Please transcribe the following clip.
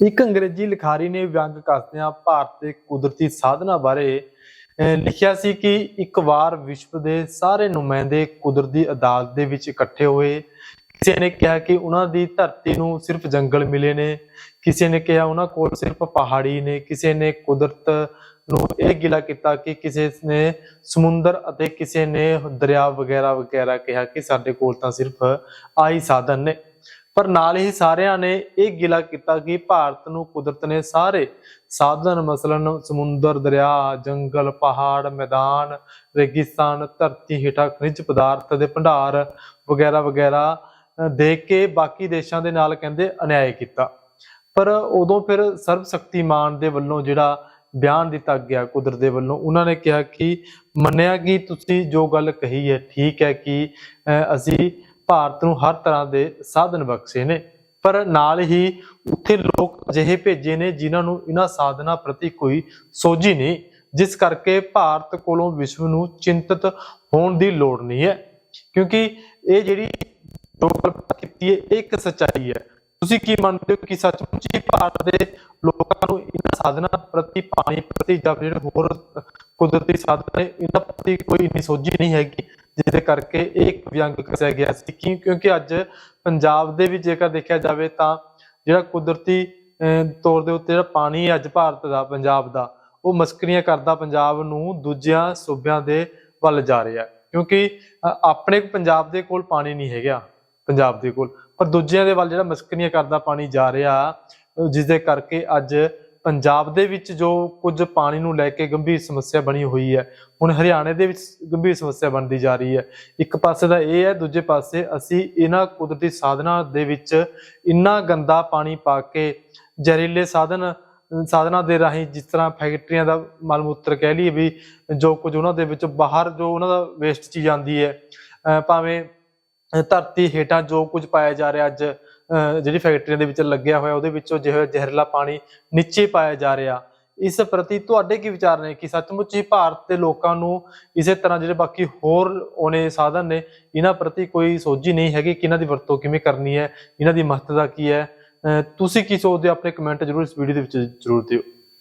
ਇੱਕ ਅੰਗਰੇਜ਼ੀ ਲਿਖਾਰੀ ਨੇ ਵਿਅੰਗ ਕਰਦਿਆਂ ਭਾਰਤ ਦੇ ਕੁਦਰਤੀ ਸਾਧਨਾਂ ਬਾਰੇ ਲਿਖਿਆ ਸੀ ਕਿ ਇੱਕ ਵਾਰ ਵਿਸ਼ਵ ਦੇ ਸਾਰੇ ਨੁਮਾਇੰਦੇ ਕੁਦਰਤੀ ਅਦਾਲਤ ਦੇ ਵਿੱਚ ਇਕੱਠੇ ਹੋਏ। ਕਿਸੇ ਨੇ ਕਿਹਾ ਕਿ ਉਹਨਾਂ ਦੀ ਧਰਤੀ ਨੂੰ ਸਿਰਫ ਜੰਗਲ ਮਿਲੇ ਨੇ। ਕਿਸੇ ਨੇ ਕਿਹਾ ਉਹਨਾਂ ਕੋਲ ਸਿਰਫ ਪਹਾੜੀ ਨੇ। ਕਿਸੇ ਨੇ ਕੁਦਰਤ ਨੂੰ ਇਹ ਗਿਲਾ ਕੀਤਾ ਕਿ ਕਿਸੇ ਨੇ ਸਮੁੰਦਰ ਅਤੇ ਕਿਸੇ ਨੇ ਦਰਿਆ ਵਗੈਰਾ ਵਗੈਰਾ ਕਿਹਾ ਕਿ ਸਾਡੇ ਕੋਲ ਤਾਂ ਸਿਰਫ ਆਈ ਸਾਧਨ ਨੇ। ਪਰ ਨਾਲ ਹੀ ਸਾਰਿਆਂ ਨੇ ਇਹ ਗਿਲਾ ਕੀਤਾ ਕਿ ਭਾਰਤ ਨੂੰ ਕੁਦਰਤ ਨੇ ਸਾਰੇ ਸਾਧਨ ਮਸਲਨ ਸਮੁੰਦਰ, ਦਰਿਆ, ਜੰਗਲ, ਪਹਾੜ, ਮੈਦਾਨ, ਰੇਗਿਸਤਾਨ, ਧਰਤੀ ਹੇਠਾਂ ਖਣਿਜ ਪਦਾਰਥ ਦੇ ਭੰਡਾਰ ਵਗੈਰਾ ਵਗੈਰਾ, ਅਹ, ਦੇ ਕੇ ਬਾਕੀ ਦੇਸ਼ਾਂ ਦੇ ਨਾਲ ਕਹਿੰਦੇ ਅਨਿਆਏ ਕੀਤਾ। ਪਰ ਉਦੋਂ ਫਿਰ ਸਰਬ ਸ਼ਕਤੀਮਾਨ ਦੇ ਵੱਲੋਂ ਜਿਹੜਾ ਬਿਆਨ ਦਿੱਤਾ ਗਿਆ ਕੁਦਰਤ ਦੇ ਵੱਲੋਂ, ਉਹਨਾਂ ਨੇ ਕਿਹਾ ਕਿ ਮੰਨਿਆ ਕਿ ਤੁਸੀਂ ਜੋ ਗੱਲ ਕਹੀ ਹੈ, ਠੀਕ ਹੈ ਕਿ, ਅਹ, ਅਸੀਂ ਭਾਰਤ ਨੂੰ ਹਰ ਤਰ੍ਹਾਂ ਦੇ ਸਾਧਨ ਬਖਸ਼ੇ ਨੇ। ਪਰ ਨਾਲ ਹੀ ਉੱਥੇ ਲੋਕ ਅਜਿਹੇ ਭੇਜੇ ਨੇ ਜਿਨ੍ਹਾਂ ਨੂੰ ਇਹਨਾਂ ਸਾਧਨਾਂ ਪ੍ਰਤੀ ਕੋਈ ਸੋਝੀ ਨਹੀਂ। ਜਿਸ ਕਰਕੇ ਭਾਰਤ ਕੋਲੋਂ ਵਿਸ਼ਵ ਨੂੰ ਚਿੰਤਤ ਹੋਣ ਦੀ ਲੋੜ ਨਹੀਂ ਹੈ। ਕਿਉਂਕਿ ਇਹ ਜਿਹੜੀ ਕਲਪਨਾ ਕੀਤੀ ਹੈ, ਇਹ ਇੱਕ ਸੱਚਾਈ ਹੈ। ਤੁਸੀਂ ਕੀ ਮੰਨਦੇ ਹੋ ਕਿ ਸੱਚਮੁੱਚ ਹੀ ਭਾਰਤ ਦੇ ਲੋਕਾਂ ਨੂੰ ਇਹਨਾਂ ਸਾਧਨਾਂ ਪ੍ਰਤੀ ਪਾਣੀ ਪ੍ਰਤੀ ਜਾਂ ਜਿਹੜੇ ਹੋਰ ਕੁਦਰਤੀ ਸਾਧਨ ਨੇ ਇਹਨਾਂ ਪ੍ਰਤੀ ਕੋਈ ਇੰਨੀ ਸੋਝੀ ਨਹੀਂ ਹੈਗੀ? ਜਿਹਦੇ ਕਰਕੇ ਇਹ ਇੱਕ ਵਿਅੰਗ ਕਸਿਆ ਗਿਆ ਸੀ। ਕਿਉਂਕਿ ਅੱਜ ਪੰਜਾਬ ਦੇ ਵਿੱਚ ਜੇਕਰ ਦੇਖਿਆ ਜਾਵੇ ਤਾਂ ਜਿਹੜਾ ਕੁਦਰਤੀ ਤੌਰ ਦੇ ਉੱਤੇ ਜਿਹੜਾ ਪਾਣੀ ਅੱਜ ਭਾਰਤ ਦਾ ਪੰਜਾਬ ਦਾ ਉਹ ਮਸਕਰੀਆਂ ਕਰਦਾ ਪੰਜਾਬ ਨੂੰ ਦੂਜਿਆਂ ਸੂਬਿਆਂ ਦੇ ਵੱਲ ਜਾ ਰਿਹਾ ਕਿਉਂਕਿ ਆਪਣੇ ਪੰਜਾਬ ਦੇ ਕੋਲ ਪਾਣੀ ਨਹੀਂ ਹੈਗਾ ਪੰਜਾਬ ਦੇ ਕੋਲ। ਪਰ ਦੂਜਿਆਂ ਦੇ ਵੱਲ ਜਿਹੜਾ ਮਸਕਰੀਆਂ ਕਰਦਾ ਪਾਣੀ ਜਾ ਰਿਹਾ ਅ, ਜਿਸ ਦੇ ਕਰਕੇ ਅੱਜ ਪੰਜਾਬ ਦੇ ਵਿੱਚ ਜੋ ਕੁਝ ਪਾਣੀ ਨੂੰ ਲੈ ਕੇ ਗੰਭੀਰ ਸਮੱਸਿਆ ਬਣੀ ਹੋਈ ਹੈ, ਹੁਣ ਹਰਿਆਣੇ ਦੇ ਵਿੱਚ ਗੰਭੀਰ ਸਮੱਸਿਆ ਬਣਦੀ ਜਾ ਰਹੀ ਹੈ। ਇੱਕ ਪਾਸੇ ਦਾ ਇਹ ਹੈ, ਦੂਜੇ ਪਾਸੇ ਅਸੀਂ ਇਹਨਾਂ ਕੁਦਰਤੀ ਸਾਧਨਾਂ ਦੇ ਵਿੱਚ ਇੰਨਾ ਗੰਦਾ ਪਾਣੀ ਪਾ ਕੇ ਜ਼ਹਿਰੀਲੇ ਸਾਧਨ, ਸਾਧਨਾਂ ਦੇ ਰਾਹੀਂ ਜਿਸ ਤਰ੍ਹਾਂ ਫੈਕਟਰੀਆਂ ਦਾ ਮਲ ਮੂਤਰ ਕਹਿ ਲਈਏ ਵੀ ਜੋ ਕੁਝ ਉਹਨਾਂ ਦੇ ਵਿੱਚ ਬਾਹਰ ਜੋ ਉਹਨਾਂ ਦਾ ਵੇਸਟ ਚੀਜ਼ ਆਉਂਦੀ ਹੈ, ਅਹ ਭਾਵੇਂ ਧਰਤੀ ਹੇਠਾਂ ਜੋ ਕੁਝ ਪਾਇਆ ਜਾ ਰਿਹਾ ਅੱਜ ਜਿਹੜੀ ਫੈਕਟਰੀਆਂ ਦੇ ਵਿੱਚ ਲੱਗਿਆ ਹੋਇਆ, ਉਹਦੇ ਵਿੱਚੋਂ ਜਿਹੜਾ ਜ਼ਹਿਰੀਲਾ ਪਾਣੀ ਨੀਚੇ ਪਾਇਆ ਜਾ ਰਿਹਾ। ਇਸ ਪ੍ਰਤੀ ਤੁਹਾਡੇ ਕੀ ਵਿਚਾਰ ਨੇ ਕਿ ਸੱਚਮੁੱਚ ਹੀ ਭਾਰਤ ਦੇ ਲੋਕਾਂ ਨੂੰ ਇਸੇ ਤਰ੍ਹਾਂ ਜਿਹੜੇ ਬਾਕੀ ਹੋਰ ਉਹਨੇ ਸਾਧਨ ਨੇ, ਇਹਨਾਂ ਪ੍ਰਤੀ ਕੋਈ ਸੋਝੀ ਨਹੀਂ ਹੈਗੀ ਕਿ ਇਹਨਾਂ ਦੀ ਵਰਤੋਂ ਕਿਵੇਂ ਕਰਨੀ ਹੈ, ਇਹਨਾਂ ਦੀ ਮਹੱਤਤਾ ਕੀ ਹੈ। ਤੁਸੀਂ ਕੀ ਸੋਚਦੇ ਹੋ? ਆਪਣੇ ਕਮੈਂਟ ਜ਼ਰੂਰ ਇਸ ਵੀਡੀਓ ਦੇ ਵਿੱਚ ਜ਼ਰੂਰ ਦਿਓ।